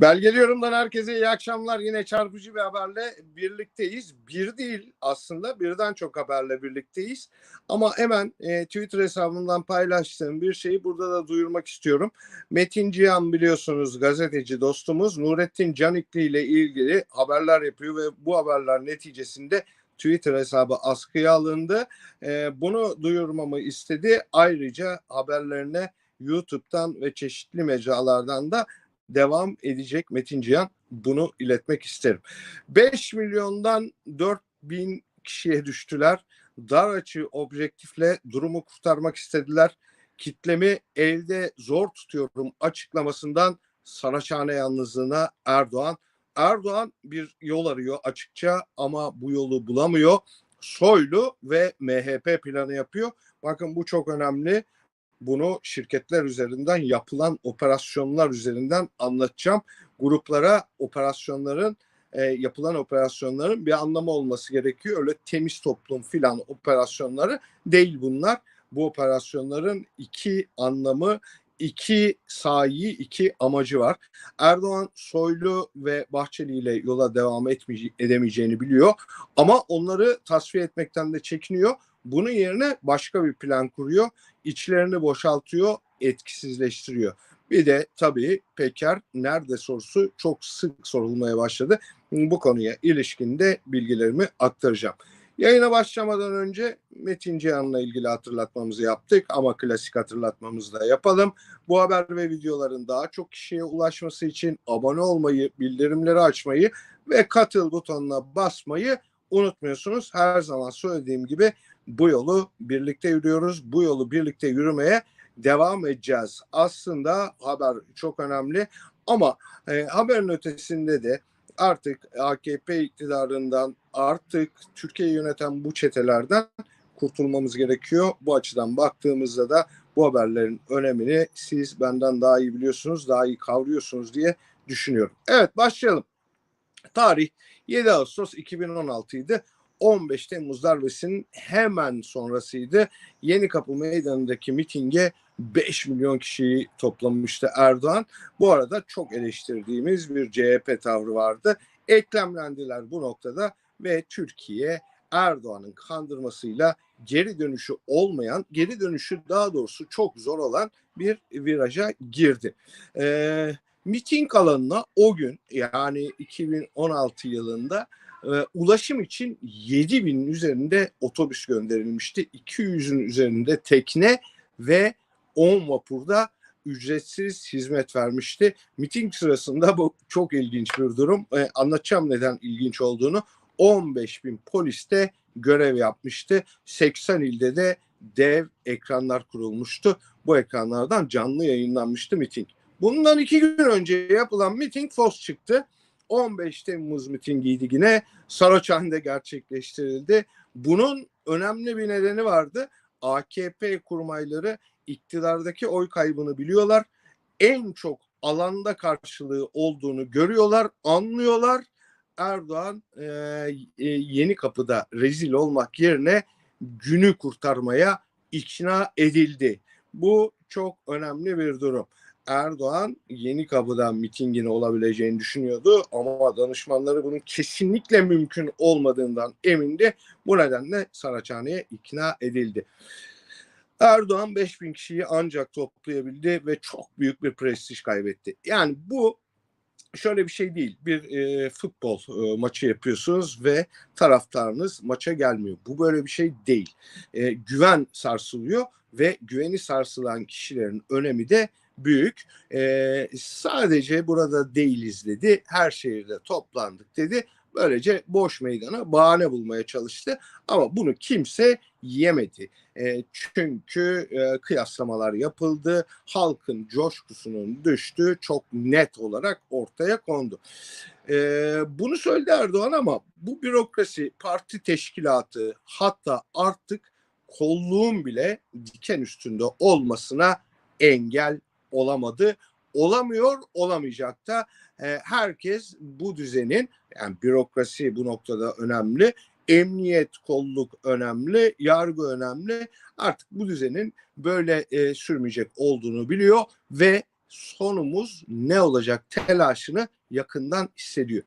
Belgeli Yorum'dan herkese iyi akşamlar. Yine çarpıcı bir haberle birlikteyiz. Bir değil aslında birden çok haberle birlikteyiz. Ama hemen e, Twitter hesabından paylaştığım bir şeyi burada da duyurmak istiyorum. Metin Cihan biliyorsunuz gazeteci dostumuz Nurettin Canikli ile ilgili haberler yapıyor ve bu haberler neticesinde Twitter hesabı askıya alındı. E, bunu duyurmamı istedi. Ayrıca haberlerine YouTube'dan ve çeşitli mecralardan da devam edecek Metin Cihan. Bunu iletmek isterim. 5 milyondan 4 bin kişiye düştüler. Dar açı objektifle durumu kurtarmak istediler. Kitlemi elde zor tutuyorum açıklamasından Saraçhane yalnızlığına Erdoğan. Erdoğan bir yol arıyor açıkça ama bu yolu bulamıyor. Soylu ve MHP planı yapıyor. Bakın bu çok önemli bunu şirketler üzerinden yapılan operasyonlar üzerinden anlatacağım. Gruplara operasyonların e, yapılan operasyonların bir anlamı olması gerekiyor. Öyle temiz toplum filan operasyonları değil bunlar. Bu operasyonların iki anlamı, iki sahi, iki amacı var. Erdoğan Soylu ve Bahçeli ile yola devam etmeye, edemeyeceğini biliyor ama onları tasfiye etmekten de çekiniyor. Bunun yerine başka bir plan kuruyor. İçlerini boşaltıyor, etkisizleştiriyor. Bir de tabii Peker nerede sorusu çok sık sorulmaya başladı. Bu konuya ilişkin de bilgilerimi aktaracağım. Yayına başlamadan önce Metin Cihan'la ilgili hatırlatmamızı yaptık ama klasik hatırlatmamızı da yapalım. Bu haber ve videoların daha çok kişiye ulaşması için abone olmayı, bildirimleri açmayı ve katıl butonuna basmayı unutmuyorsunuz. Her zaman söylediğim gibi bu yolu birlikte yürüyoruz. Bu yolu birlikte yürümeye devam edeceğiz. Aslında haber çok önemli ama e, haberin ötesinde de artık AKP iktidarından artık Türkiye'yi yöneten bu çetelerden kurtulmamız gerekiyor. Bu açıdan baktığımızda da bu haberlerin önemini siz benden daha iyi biliyorsunuz, daha iyi kavruyorsunuz diye düşünüyorum. Evet başlayalım. Tarih 7 Ağustos 2016 idi. 15 Temmuz darbesinin hemen sonrasıydı. Yeni Kapı Meydanı'ndaki mitinge 5 milyon kişiyi toplamıştı Erdoğan. Bu arada çok eleştirdiğimiz bir CHP tavrı vardı. Eklemlendiler bu noktada ve Türkiye Erdoğan'ın kandırmasıyla geri dönüşü olmayan, geri dönüşü daha doğrusu çok zor olan bir viraja girdi. Ee, miting alanına o gün yani 2016 yılında e, ulaşım için 7 binin üzerinde otobüs gönderilmişti. 200'ün üzerinde tekne ve 10 vapurda ücretsiz hizmet vermişti. Miting sırasında bu çok ilginç bir durum. E, anlatacağım neden ilginç olduğunu. 15 bin polis de görev yapmıştı. 80 ilde de dev ekranlar kurulmuştu. Bu ekranlardan canlı yayınlanmıştı miting. Bundan iki gün önce yapılan miting Fos çıktı. 15 Temmuz mitingiydi yine. Saraçhane'de gerçekleştirildi. Bunun önemli bir nedeni vardı. AKP kurmayları iktidardaki oy kaybını biliyorlar. En çok alanda karşılığı olduğunu görüyorlar, anlıyorlar. Erdoğan e, e, yeni kapıda rezil olmak yerine günü kurtarmaya ikna edildi. Bu çok önemli bir durum. Erdoğan yeni kapıdan mitingin olabileceğini düşünüyordu ama danışmanları bunun kesinlikle mümkün olmadığından emindi. Bu nedenle Saraçhane'ye ikna edildi. Erdoğan 5000 kişiyi ancak toplayabildi ve çok büyük bir prestij kaybetti. Yani bu şöyle bir şey değil. Bir e, futbol e, maçı yapıyorsunuz ve taraftarınız maça gelmiyor. Bu böyle bir şey değil. E, güven sarsılıyor ve güveni sarsılan kişilerin önemi de büyük. E, sadece burada değiliz dedi. Her şehirde toplandık dedi. Böylece boş meydana bahane bulmaya çalıştı. Ama bunu kimse yemedi. E, çünkü e, kıyaslamalar yapıldı. Halkın coşkusunun düştüğü çok net olarak ortaya kondu. E, bunu söyledi Erdoğan ama bu bürokrasi, parti teşkilatı hatta artık kolluğun bile diken üstünde olmasına engel olamadı. Olamıyor, olamayacak da e, herkes bu düzenin yani bürokrasi bu noktada önemli. Emniyet, kolluk önemli, yargı önemli. Artık bu düzenin böyle e, sürmeyecek olduğunu biliyor ve sonumuz ne olacak telaşını yakından hissediyor.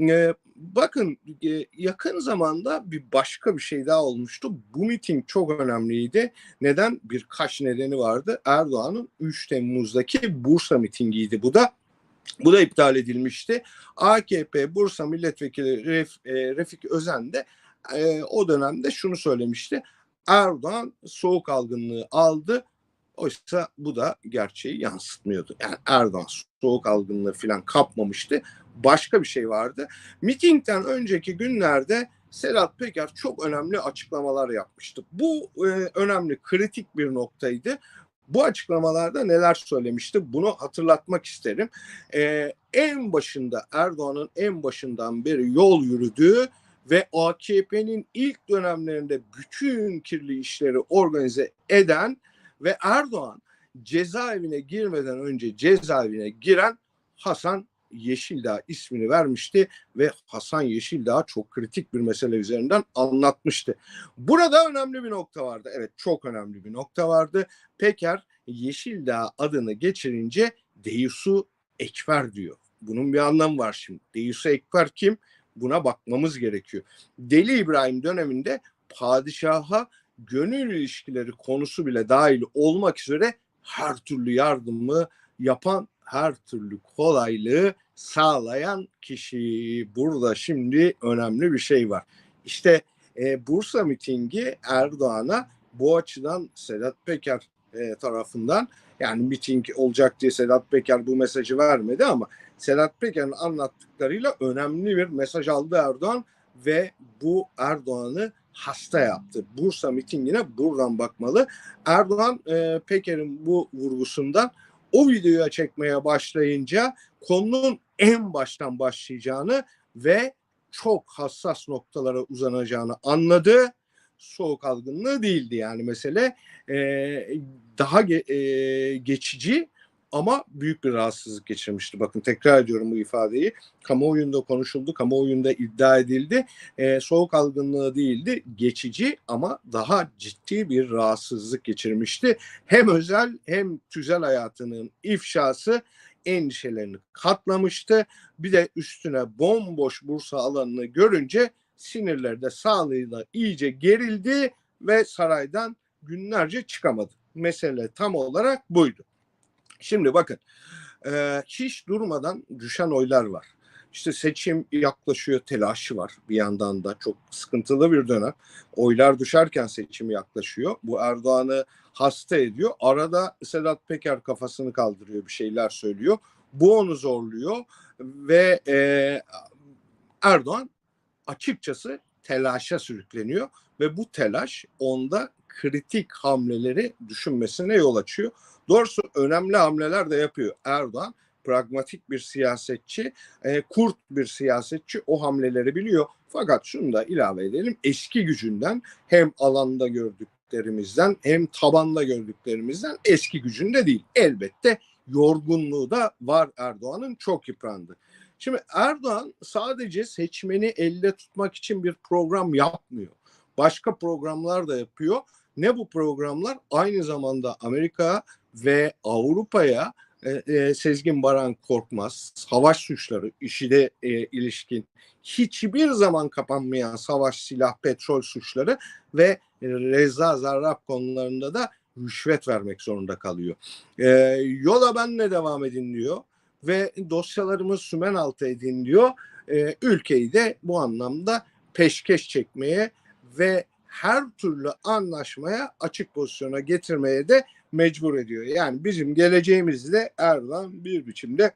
Ee, bakın e, yakın zamanda bir başka bir şey daha olmuştu. Bu miting çok önemliydi. Neden? Birkaç nedeni vardı. Erdoğan'ın 3 Temmuz'daki Bursa mitingiydi bu da. Bu da iptal edilmişti. AKP Bursa Milletvekili Ref, e, Refik Özen de e, o dönemde şunu söylemişti. Erdoğan soğuk algınlığı aldı. Oysa bu da gerçeği yansıtmıyordu. Yani Erdoğan soğuk algınlığı falan kapmamıştı. Başka bir şey vardı. Mitingden önceki günlerde Sedat Peker çok önemli açıklamalar yapmıştı. Bu e, önemli, kritik bir noktaydı. Bu açıklamalarda neler söylemişti? Bunu hatırlatmak isterim. Ee, en başında Erdoğan'ın en başından beri yol yürüdüğü ve AKP'nin ilk dönemlerinde bütün kirli işleri organize eden ve Erdoğan cezaevine girmeden önce cezaevine giren Hasan Yeşildağ ismini vermişti ve Hasan Yeşildağ çok kritik bir mesele üzerinden anlatmıştı. Burada önemli bir nokta vardı. Evet çok önemli bir nokta vardı. Peker Yeşildağ adını geçirince Deyusu Ekber diyor. Bunun bir anlamı var şimdi. Deyusu Ekber kim? Buna bakmamız gerekiyor. Deli İbrahim döneminde padişaha gönül ilişkileri konusu bile dahil olmak üzere her türlü yardımı yapan her türlü kolaylığı sağlayan kişi. Burada şimdi önemli bir şey var. İşte e, Bursa mitingi Erdoğan'a bu açıdan Sedat Peker e, tarafından yani miting olacak diye Sedat Peker bu mesajı vermedi ama Sedat Peker'in anlattıklarıyla önemli bir mesaj aldı Erdoğan ve bu Erdoğan'ı hasta yaptı. Bursa mitingine buradan bakmalı. Erdoğan e, Peker'in bu vurgusundan o videoya çekmeye başlayınca konunun en baştan başlayacağını ve çok hassas noktalara uzanacağını anladı. Soğuk algınlığı değildi yani mesele. Ee, daha ge- e, geçici ama büyük bir rahatsızlık geçirmişti. Bakın tekrar ediyorum bu ifadeyi. Kamuoyunda konuşuldu, kamuoyunda iddia edildi. Ee, soğuk algınlığı değildi, geçici ama daha ciddi bir rahatsızlık geçirmişti. Hem özel hem tüzel hayatının ifşası endişelerini katlamıştı. Bir de üstüne bomboş Bursa alanını görünce sinirleri de sağlığıyla iyice gerildi ve saraydan günlerce çıkamadı. Mesele tam olarak buydu. Şimdi bakın e, hiç durmadan düşen oylar var. İşte seçim yaklaşıyor telaşı var bir yandan da çok sıkıntılı bir dönem. Oylar düşerken seçim yaklaşıyor. Bu Erdoğan'ı hasta ediyor. Arada Sedat Peker kafasını kaldırıyor bir şeyler söylüyor. Bu onu zorluyor ve e, Erdoğan açıkçası telaşa sürükleniyor ve bu telaş onda kritik hamleleri düşünmesine yol açıyor. Doğrusu önemli hamleler de yapıyor Erdoğan. Pragmatik bir siyasetçi, e, kurt bir siyasetçi o hamleleri biliyor. Fakat şunu da ilave edelim. Eski gücünden hem alanda gördüklerimizden hem tabanda gördüklerimizden eski gücünde değil. Elbette yorgunluğu da var Erdoğan'ın çok yıprandı. Şimdi Erdoğan sadece seçmeni elde tutmak için bir program yapmıyor. Başka programlar da yapıyor. Ne bu programlar? Aynı zamanda Amerika ve Avrupa'ya e, e, Sezgin Baran Korkmaz savaş suçları işide e, ilişkin hiçbir zaman kapanmayan savaş, silah, petrol suçları ve Reza Zarrab konularında da rüşvet vermek zorunda kalıyor. E, yola benle devam edin diyor ve dosyalarımız sümen altı edin diyor. E, ülkeyi de bu anlamda peşkeş çekmeye ve her türlü anlaşmaya açık pozisyona getirmeye de mecbur ediyor. Yani bizim geleceğimizi de Erdoğan bir biçimde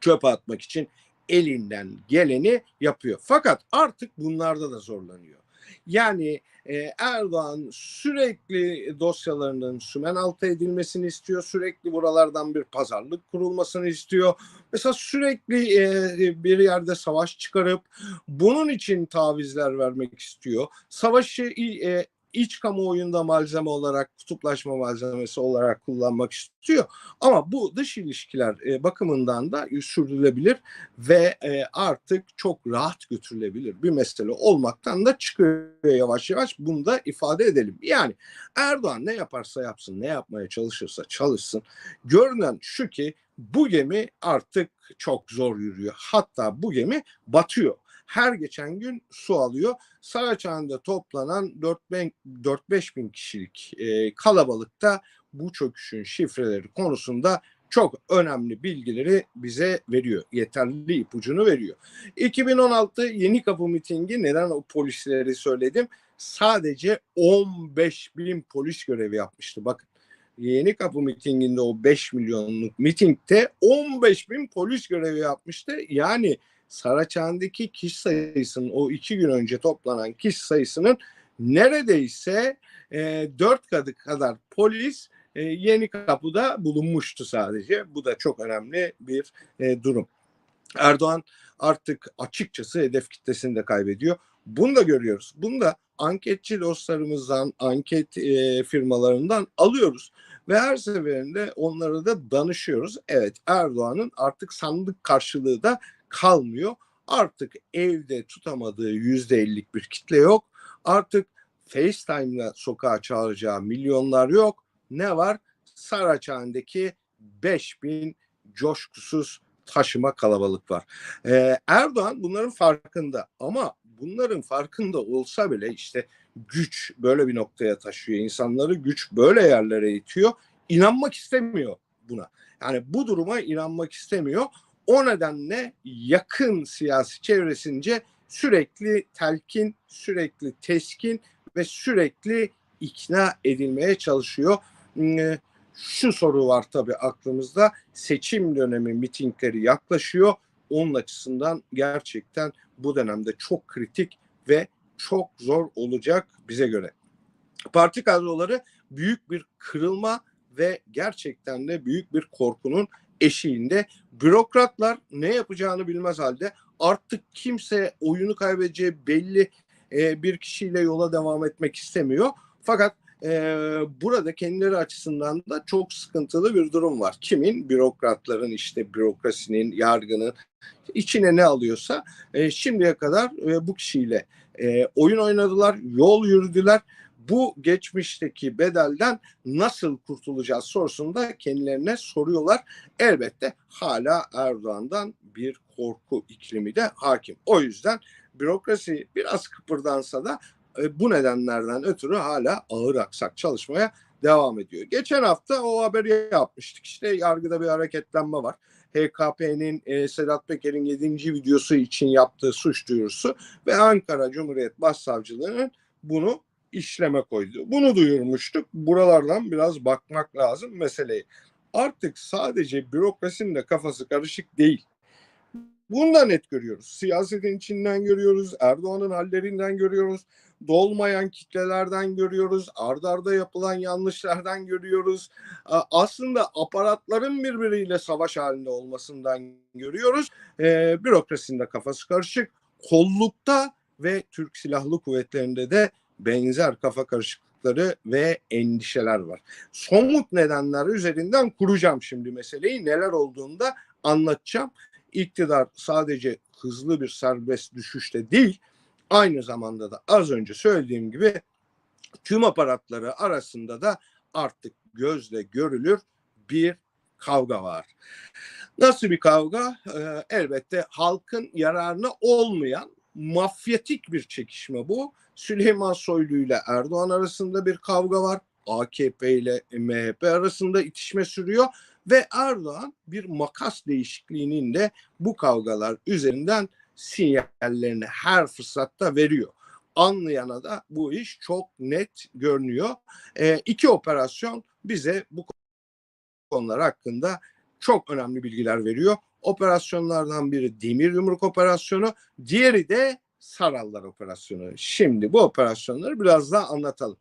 çöpe atmak için elinden geleni yapıyor. Fakat artık bunlarda da zorlanıyor. Yani e, Erdoğan sürekli dosyalarının sümen altı edilmesini istiyor. Sürekli buralardan bir pazarlık kurulmasını istiyor. Mesela sürekli e, bir yerde savaş çıkarıp bunun için tavizler vermek istiyor. Savaşı e, iç kamuoyunda malzeme olarak, kutuplaşma malzemesi olarak kullanmak istiyor. Ama bu dış ilişkiler e, bakımından da sürdürülebilir ve e, artık çok rahat götürülebilir bir mesele olmaktan da çıkıyor yavaş yavaş. Bunu da ifade edelim. Yani Erdoğan ne yaparsa yapsın, ne yapmaya çalışırsa çalışsın. Görünen şu ki bu gemi artık çok zor yürüyor. Hatta bu gemi batıyor her geçen gün su alıyor. Saraçhane'de toplanan 4-5 bin kişilik e, kalabalıkta bu çöküşün şifreleri konusunda çok önemli bilgileri bize veriyor. Yeterli ipucunu veriyor. 2016 Yeni Kapı mitingi neden o polisleri söyledim? Sadece 15 bin polis görevi yapmıştı. Bakın Yeni Kapı mitinginde o 5 milyonluk mitingde 15 bin polis görevi yapmıştı. Yani Saraçhane'deki kişi sayısının o iki gün önce toplanan kişi sayısının neredeyse e, dört katı kadar polis e, yeni kapıda bulunmuştu sadece. Bu da çok önemli bir e, durum. Erdoğan artık açıkçası hedef kitlesini de kaybediyor. Bunu da görüyoruz. Bunu da anketçi dostlarımızdan, anket e, firmalarından alıyoruz. Ve her seferinde onlara da danışıyoruz. Evet Erdoğan'ın artık sandık karşılığı da kalmıyor. Artık evde tutamadığı yüzde ellik bir kitle yok. Artık FaceTime'la sokağa çağıracağı milyonlar yok. Ne var? Saraçhane'deki 5000 coşkusuz taşıma kalabalık var. Ee, Erdoğan bunların farkında ama bunların farkında olsa bile işte güç böyle bir noktaya taşıyor. insanları güç böyle yerlere itiyor. İnanmak istemiyor buna. Yani bu duruma inanmak istemiyor. O nedenle yakın siyasi çevresince sürekli telkin, sürekli teskin ve sürekli ikna edilmeye çalışıyor. Hmm, e, şu soru var tabii aklımızda. Seçim dönemi mitingleri yaklaşıyor. Onun açısından gerçekten bu dönemde çok kritik ve çok zor olacak bize göre. Parti kadroları büyük bir kırılma ve gerçekten de büyük bir korkunun eşiğinde bürokratlar ne yapacağını bilmez halde artık kimse oyunu kaybedeceği belli e, bir kişiyle yola devam etmek istemiyor. Fakat e, burada kendileri açısından da çok sıkıntılı bir durum var. Kimin? Bürokratların işte bürokrasinin, yargının içine ne alıyorsa e, şimdiye kadar e, bu kişiyle e, oyun oynadılar, yol yürüdüler bu geçmişteki bedelden nasıl kurtulacağız sorusunda kendilerine soruyorlar. Elbette hala Erdoğan'dan bir korku iklimi de hakim. O yüzden bürokrasi biraz kıpırdansa da e, bu nedenlerden ötürü hala ağır aksak çalışmaya devam ediyor. Geçen hafta o haberi yapmıştık. İşte yargıda bir hareketlenme var. HKP'nin e, Sedat Peker'in 7. videosu için yaptığı suç duyurusu ve Ankara Cumhuriyet Başsavcılığı'nın bunu işleme koydu. Bunu duyurmuştuk. Buralardan biraz bakmak lazım meseleyi. Artık sadece bürokrasinin de kafası karışık değil. Bunu da net görüyoruz. Siyasetin içinden görüyoruz. Erdoğan'ın hallerinden görüyoruz. Dolmayan kitlelerden görüyoruz. Ardarda yapılan yanlışlardan görüyoruz. Aslında aparatların birbiriyle savaş halinde olmasından görüyoruz. Ee, bürokrasinin de kafası karışık. Kollukta ve Türk Silahlı Kuvvetleri'nde de benzer kafa karışıklıkları ve endişeler var. Somut nedenler üzerinden kuracağım şimdi meseleyi. Neler olduğunda anlatacağım. İktidar sadece hızlı bir serbest düşüşte değil, aynı zamanda da az önce söylediğim gibi tüm aparatları arasında da artık gözle görülür bir kavga var. Nasıl bir kavga? Ee, elbette halkın yararına olmayan mafyatik bir çekişme bu. Süleyman Soylu ile Erdoğan arasında bir kavga var. AKP ile MHP arasında itişme sürüyor ve Erdoğan bir makas değişikliğinin de bu kavgalar üzerinden sinyallerini her fırsatta veriyor. Anlayana da bu iş çok net görünüyor. E, iki operasyon bize bu konular hakkında çok önemli bilgiler veriyor. Operasyonlardan biri Demir Yumruk Operasyonu, diğeri de Sarallar Operasyonu. Şimdi bu operasyonları biraz daha anlatalım.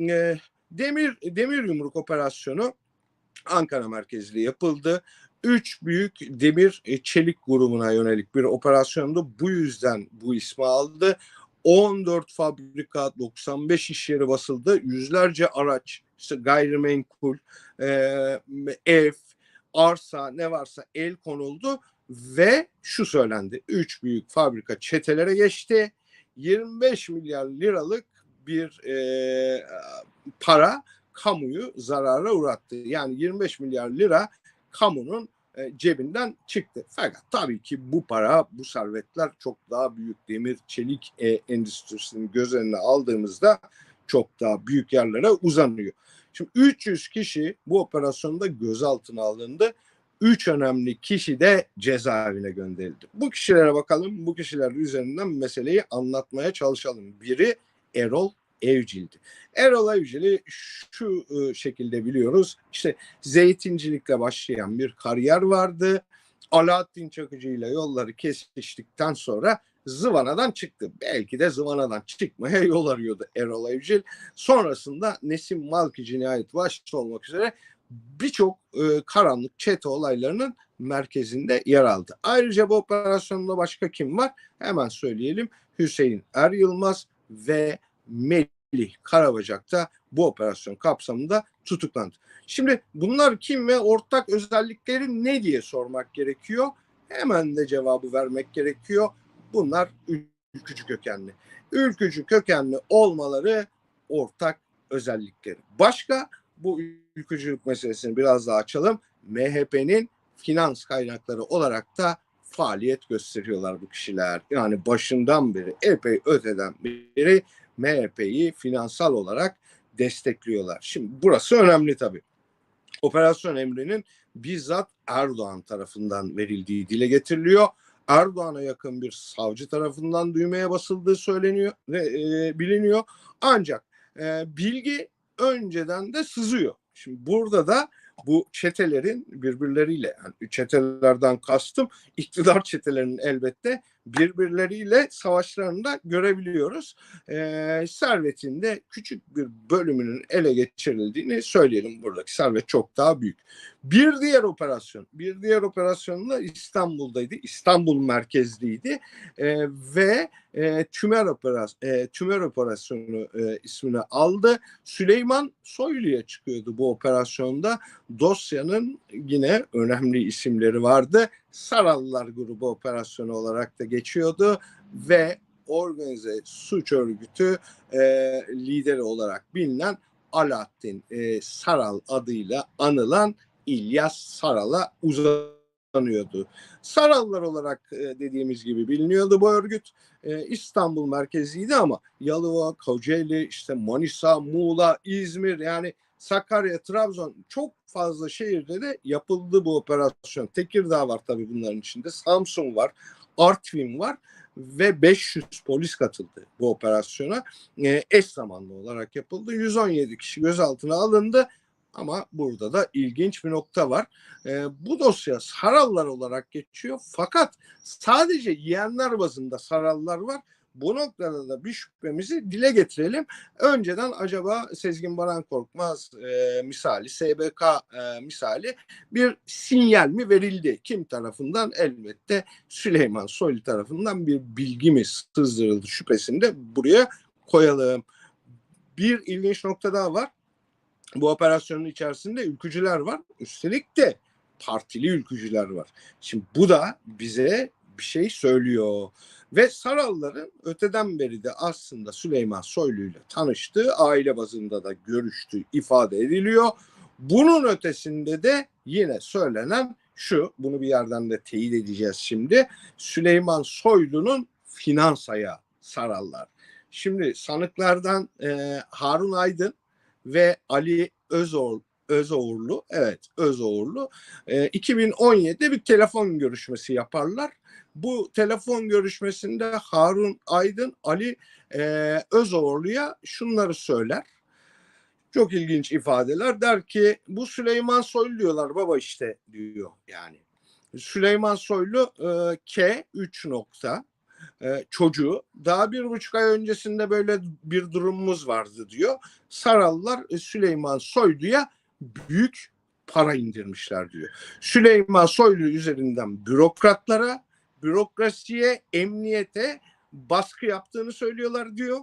E, Demir Demir Yumruk Operasyonu Ankara merkezli yapıldı. Üç büyük demir e, çelik grubuna yönelik bir operasyondu. Bu yüzden bu ismi aldı. 14 fabrika, 95 iş yeri basıldı. Yüzlerce araç, işte gayrimenkul, e, ev, arsa ne varsa el konuldu ve şu söylendi. Üç büyük fabrika çetelere geçti. 25 milyar liralık bir e, para kamuyu zarara uğrattı. Yani 25 milyar lira kamunun e, cebinden çıktı. Fakat tabii ki bu para, bu servetler çok daha büyük demir, çelik e, endüstrisini göz önüne aldığımızda çok daha büyük yerlere uzanıyor. Şimdi 300 kişi bu operasyonda gözaltına alındı. Üç önemli kişi de cezaevine gönderildi. Bu kişilere bakalım. Bu kişiler üzerinden meseleyi anlatmaya çalışalım. Biri Erol Evcil'di. Erol Evcil'i şu e, şekilde biliyoruz. İşte zeytincilikle başlayan bir kariyer vardı. Alaaddin Çakıcı ile yolları kesiştikten sonra Zıvana'dan çıktı. Belki de Zıvana'dan çıkmaya yol arıyordu Erol Evcil. Sonrasında Nesim Malki cinayet başta olmak üzere birçok e, karanlık çete olaylarının merkezinde yer aldı. Ayrıca bu operasyonda başka kim var? Hemen söyleyelim. Hüseyin Er Yılmaz ve Melih Karabacak da bu operasyon kapsamında tutuklandı. Şimdi bunlar kim ve ortak özellikleri ne diye sormak gerekiyor. Hemen de cevabı vermek gerekiyor. Bunlar ülkücü kökenli. Ülkücü kökenli olmaları ortak özellikleri. Başka bu ülkücülük meselesini biraz daha açalım. MHP'nin finans kaynakları olarak da faaliyet gösteriyorlar bu kişiler. Yani başından beri epey öteden beri MHP'yi finansal olarak destekliyorlar. Şimdi burası önemli tabii. Operasyon emrinin bizzat Erdoğan tarafından verildiği dile getiriliyor. Erdoğan'a yakın bir savcı tarafından düğmeye basıldığı söyleniyor ve e, biliniyor. Ancak e, bilgi önceden de sızıyor. Şimdi burada da bu çetelerin birbirleriyle yani çetelerden kastım iktidar çetelerinin elbette birbirleriyle savaşlarını da görebiliyoruz. Ee, servetin de küçük bir bölümünün ele geçirildiğini söyleyelim buradaki servet çok daha büyük. Bir diğer operasyon, bir diğer operasyon da İstanbul'daydı. İstanbul merkezliydi ee, ve e, tümer, operas e, tümer operasyonu e, ismini aldı. Süleyman Soylu'ya çıkıyordu bu operasyonda. Dosyanın yine önemli isimleri vardı. Sarallar grubu operasyonu olarak da geçiyordu ve organize suç örgütü e, lideri olarak bilinen Alaaddin e, Saral adıyla anılan İlyas Saral'a uzanıyordu. Sarallar olarak e, dediğimiz gibi biliniyordu bu örgüt. E, İstanbul merkeziydi ama Yalova, Kocaeli, işte Manisa, Muğla, İzmir yani Sakarya, Trabzon çok fazla şehirde de yapıldı bu operasyon. Tekirdağ var tabii bunların içinde. Samsun var, Artvin var ve 500 polis katıldı bu operasyona. E, eş zamanlı olarak yapıldı. 117 kişi gözaltına alındı. Ama burada da ilginç bir nokta var. E, bu dosya sarallar olarak geçiyor. Fakat sadece yiyenler bazında sarallar var. Bu noktada da bir şüphemizi dile getirelim. Önceden acaba Sezgin Baran Korkmaz e, misali, SBK e, misali bir sinyal mi verildi? Kim tarafından? Elbette Süleyman Soylu tarafından bir bilgi mi sızdırıldı şüphesini de buraya koyalım. Bir ilginç nokta daha var. Bu operasyonun içerisinde ülkücüler var. Üstelik de partili ülkücüler var. Şimdi bu da bize bir şey söylüyor. Ve Saralların öteden beri de aslında Süleyman Soylu ile tanıştığı, aile bazında da görüştüğü ifade ediliyor. Bunun ötesinde de yine söylenen şu, bunu bir yerden de teyit edeceğiz şimdi. Süleyman Soylu'nun finans ayağı Sarallar. Şimdi sanıklardan e, Harun Aydın ve Ali Özoğlu Özoğurlu, evet Özoğurlu, e, 2017'de bir telefon görüşmesi yaparlar bu telefon görüşmesinde Harun Aydın Ali e, Özoğurlu'ya şunları söyler. Çok ilginç ifadeler. Der ki bu Süleyman Soylu diyorlar baba işte diyor yani. Süleyman Soylu e, K 3 nokta e, çocuğu daha bir buçuk ay öncesinde böyle bir durumumuz vardı diyor. Sarallar e, Süleyman Soylu'ya büyük para indirmişler diyor. Süleyman Soylu üzerinden bürokratlara bürokrasiye, emniyete baskı yaptığını söylüyorlar diyor.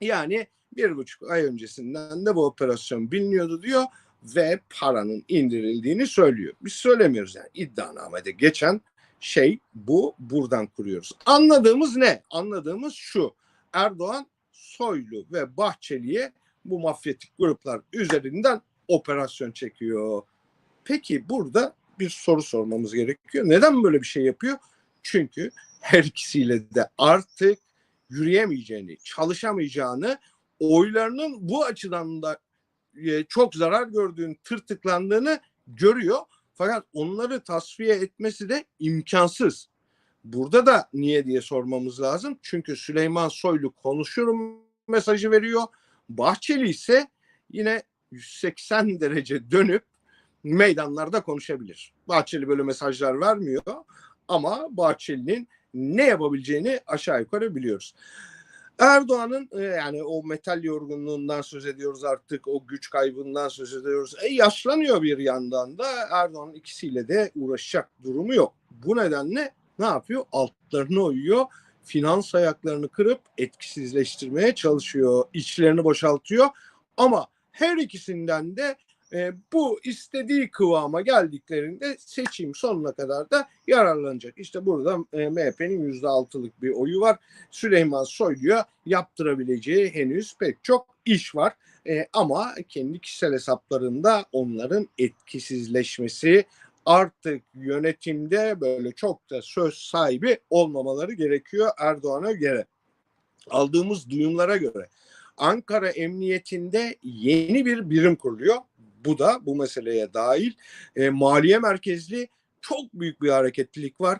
Yani bir buçuk ay öncesinden de bu operasyon biliniyordu diyor ve paranın indirildiğini söylüyor. Biz söylemiyoruz yani iddianamede geçen şey bu buradan kuruyoruz. Anladığımız ne? Anladığımız şu. Erdoğan Soylu ve Bahçeli'ye bu mafyatik gruplar üzerinden operasyon çekiyor. Peki burada bir soru sormamız gerekiyor. Neden böyle bir şey yapıyor? Çünkü her ikisiyle de artık yürüyemeyeceğini, çalışamayacağını, oylarının bu açıdan da e, çok zarar gördüğünü, tırtıklandığını görüyor. Fakat onları tasfiye etmesi de imkansız. Burada da niye diye sormamız lazım. Çünkü Süleyman Soylu konuşurum mesajı veriyor. Bahçeli ise yine 180 derece dönüp meydanlarda konuşabilir. Bahçeli böyle mesajlar vermiyor ama Bahçeli'nin ne yapabileceğini aşağı yukarı biliyoruz. Erdoğan'ın e, yani o metal yorgunluğundan söz ediyoruz artık, o güç kaybından söz ediyoruz. E, yaşlanıyor bir yandan da Erdoğan'ın ikisiyle de uğraşacak durumu yok. Bu nedenle ne yapıyor? Altlarını oyuyor, finans ayaklarını kırıp etkisizleştirmeye çalışıyor, içlerini boşaltıyor. Ama her ikisinden de e, bu istediği kıvama geldiklerinde seçim sonuna kadar da yararlanacak. İşte burada e, MHP'nin yüzde altılık bir oyu var. Süleyman Soylu'ya yaptırabileceği henüz pek çok iş var. E, ama kendi kişisel hesaplarında onların etkisizleşmesi artık yönetimde böyle çok da söz sahibi olmamaları gerekiyor Erdoğan'a göre. Aldığımız duyumlara göre Ankara Emniyetinde yeni bir birim kuruluyor bu da bu meseleye dahil. E, maliye merkezli çok büyük bir hareketlilik var.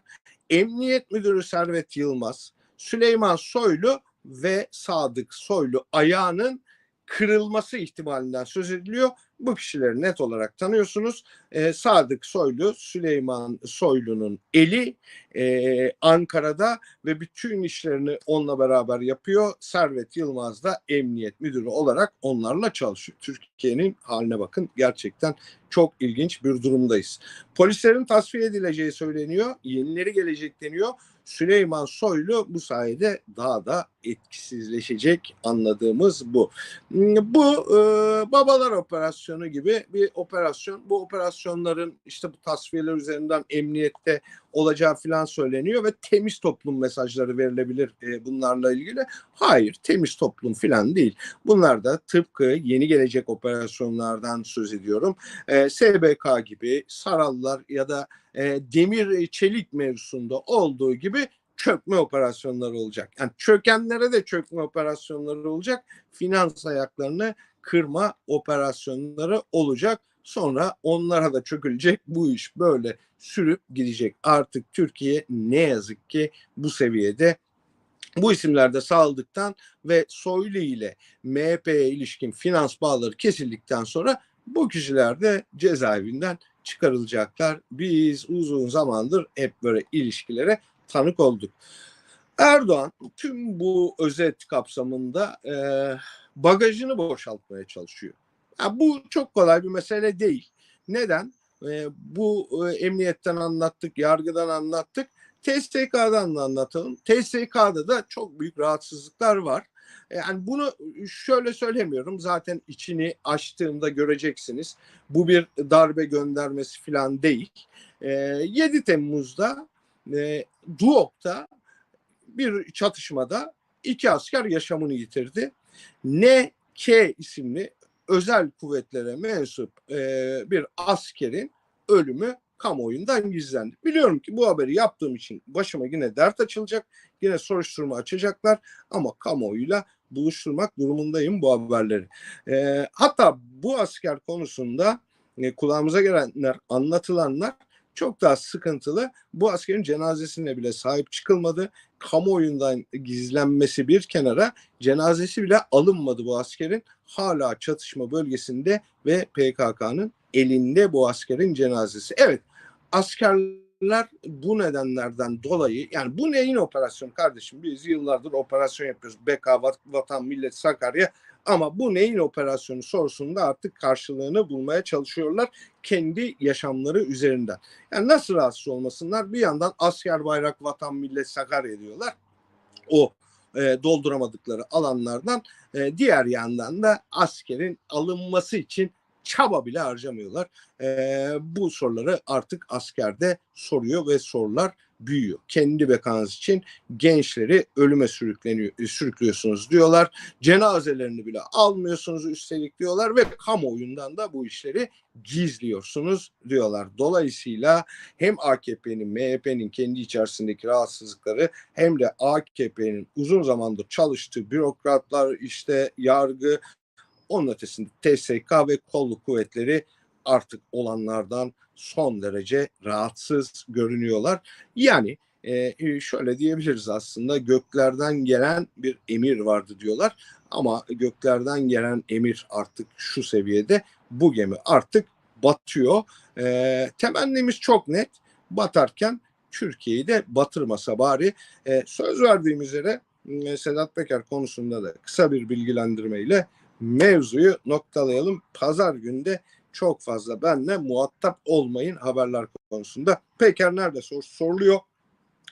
Emniyet Müdürü Servet Yılmaz, Süleyman Soylu ve Sadık Soylu ayağının kırılması ihtimalinden söz ediliyor. Bu kişileri net olarak tanıyorsunuz. Ee, Sadık Soylu, Süleyman Soylu'nun eli e, Ankara'da ve bütün işlerini onunla beraber yapıyor. Servet Yılmaz da emniyet müdürü olarak onlarla çalışıyor. Türkiye'nin haline bakın gerçekten çok ilginç bir durumdayız. Polislerin tasfiye edileceği söyleniyor. Yenileri gelecek deniyor. Süleyman Soylu bu sayede daha da etkisizleşecek anladığımız bu. Bu e, babalar operasyonu gibi bir operasyon. Bu operasyonların işte bu tasfiyeler üzerinden emniyette olacağı filan söyleniyor ve temiz toplum mesajları verilebilir e, bunlarla ilgili. Hayır temiz toplum filan değil. Bunlar da tıpkı yeni gelecek operasyonlardan söz ediyorum. E, SBK gibi Sarallar ya da e, demir çelik mevzusunda olduğu gibi çökme operasyonları olacak. Yani çökenlere de çökme operasyonları olacak. Finans ayaklarını kırma operasyonları olacak. Sonra onlara da çökülecek. Bu iş böyle sürüp gidecek. Artık Türkiye ne yazık ki bu seviyede bu isimlerde sağladıktan ve Soylu ile MHP'ye ilişkin finans bağları kesildikten sonra bu kişiler de cezaevinden çıkarılacaklar. Biz uzun zamandır hep böyle ilişkilere tanık olduk. Erdoğan tüm bu özet kapsamında e, bagajını boşaltmaya çalışıyor. Ya bu çok kolay bir mesele değil. Neden? E, bu e, emniyetten anlattık, yargıdan anlattık. TSK'dan da anlatalım. TSK'da da çok büyük rahatsızlıklar var. Yani bunu şöyle söylemiyorum. Zaten içini açtığımda göreceksiniz. Bu bir darbe göndermesi falan değil. E, 7 Temmuz'da e, Duok'ta bir çatışmada iki asker yaşamını yitirdi. NK isimli özel kuvvetlere mensup e, bir askerin ölümü kamuoyundan gizlendi. Biliyorum ki bu haberi yaptığım için başıma yine dert açılacak. Yine soruşturma açacaklar ama kamuoyuyla buluşturmak durumundayım bu haberleri. E, hatta bu asker konusunda e, kulağımıza gelenler, anlatılanlar çok daha sıkıntılı. Bu askerin cenazesine bile sahip çıkılmadı. Kamuoyundan gizlenmesi bir kenara cenazesi bile alınmadı bu askerin. Hala çatışma bölgesinde ve PKK'nın elinde bu askerin cenazesi. Evet askerler bu nedenlerden dolayı yani bu neyin operasyonu kardeşim biz yıllardır operasyon yapıyoruz. BK, Vatan, Millet, Sakarya ama bu neyin operasyonu sorusunda artık karşılığını bulmaya çalışıyorlar kendi yaşamları üzerinden. Yani nasıl rahatsız olmasınlar? Bir yandan asker bayrak vatan millet Sakarya diyorlar. o e, dolduramadıkları alanlardan e, diğer yandan da askerin alınması için çaba bile harcamıyorlar. E, bu soruları artık askerde soruyor ve sorular büyüyor. Kendi bekanız için gençleri ölüme sürükleniyor, sürüklüyorsunuz diyorlar. Cenazelerini bile almıyorsunuz üstelik diyorlar ve kamuoyundan da bu işleri gizliyorsunuz diyorlar. Dolayısıyla hem AKP'nin, MHP'nin kendi içerisindeki rahatsızlıkları hem de AKP'nin uzun zamandır çalıştığı bürokratlar, işte yargı, onun ötesinde TSK ve kolluk kuvvetleri artık olanlardan son derece rahatsız görünüyorlar. Yani e, şöyle diyebiliriz aslında göklerden gelen bir emir vardı diyorlar ama göklerden gelen emir artık şu seviyede bu gemi artık batıyor. E, temennimiz çok net batarken Türkiye'yi de batırmasa bari e, söz verdiğim üzere e, Sedat Peker konusunda da kısa bir bilgilendirmeyle mevzuyu noktalayalım. Pazar günde çok fazla benle muhatap olmayın haberler konusunda. Peker nerede sor soruluyor.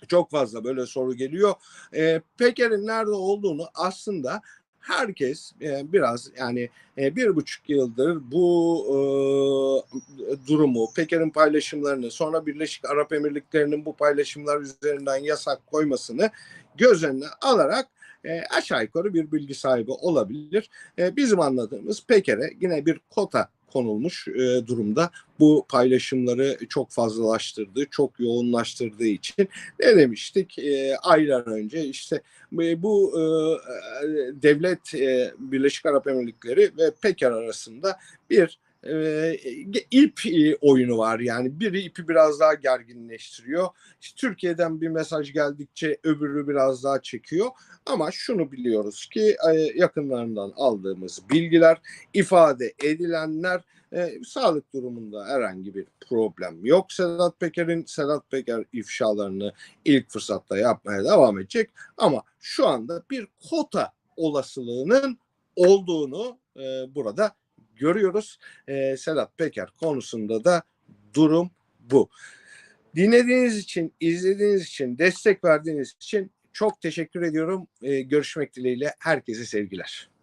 Çok fazla böyle soru geliyor. E, Peker'in nerede olduğunu aslında herkes e, biraz yani e, bir buçuk yıldır bu e, durumu, Peker'in paylaşımlarını, sonra Birleşik Arap Emirlikleri'nin bu paylaşımlar üzerinden yasak koymasını göz önüne alarak e, aşağı yukarı bir bilgi sahibi olabilir. E, bizim anladığımız Peker'e yine bir kota konulmuş e, durumda. Bu paylaşımları çok fazlalaştırdığı, çok yoğunlaştırdığı için ne demiştik e, aylar önce işte e, bu e, devlet e, Birleşik Arap Emirlikleri ve Peker arasında bir e, ip oyunu var yani biri ipi biraz daha gerginleştiriyor. İşte Türkiye'den bir mesaj geldikçe öbürü biraz daha çekiyor ama şunu biliyoruz ki e, yakınlarından aldığımız bilgiler, ifade edilenler e, sağlık durumunda herhangi bir problem yok. Sedat Peker'in Sedat Peker ifşalarını ilk fırsatta yapmaya devam edecek ama şu anda bir kota olasılığının olduğunu e, burada görüyoruz. E, Sedat Peker konusunda da durum bu. Dinlediğiniz için, izlediğiniz için, destek verdiğiniz için çok teşekkür ediyorum. E, görüşmek dileğiyle herkese sevgiler.